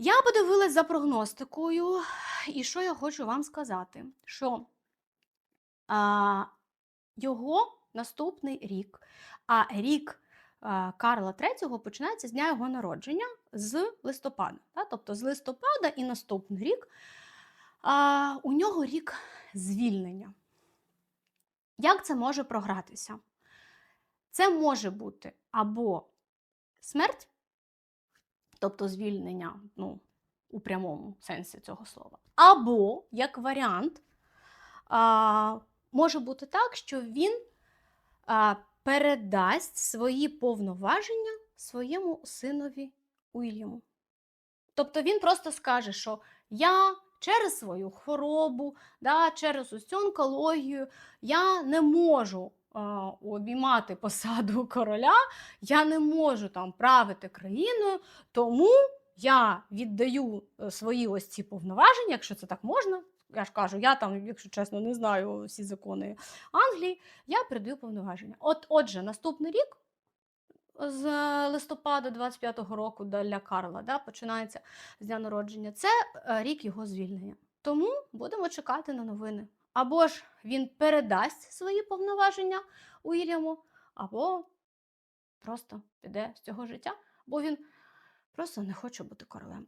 Я подивилась за прогностикою, і що я хочу вам сказати? Що а, його наступний рік, а рік а, Карла III починається з дня його народження з листопада. Та? Тобто з листопада і наступний рік а, у нього рік звільнення. Як це може програтися? Це може бути або смерть, тобто звільнення ну, у прямому сенсі цього слова, або, як варіант, а, може бути так, що він а, передасть свої повноваження своєму синові Уільяму. Тобто він просто скаже, що я через свою хворобу, да, через цю онкологію, я не можу обіймати посаду короля, я не можу там правити країною, тому я віддаю е, свої ось ці повноваження, якщо це так можна. Я ж кажу, я там, якщо чесно, не знаю всі закони Англії, я передаю повноваження. От, отже, наступний рік з е, листопада 25-го року для Карла да, починається з дня народження. Це е, рік його звільнення. Тому будемо чекати на новини. Або ж він передасть свої повноваження Уільяму, або просто піде з цього життя, бо він просто не хоче бути королем.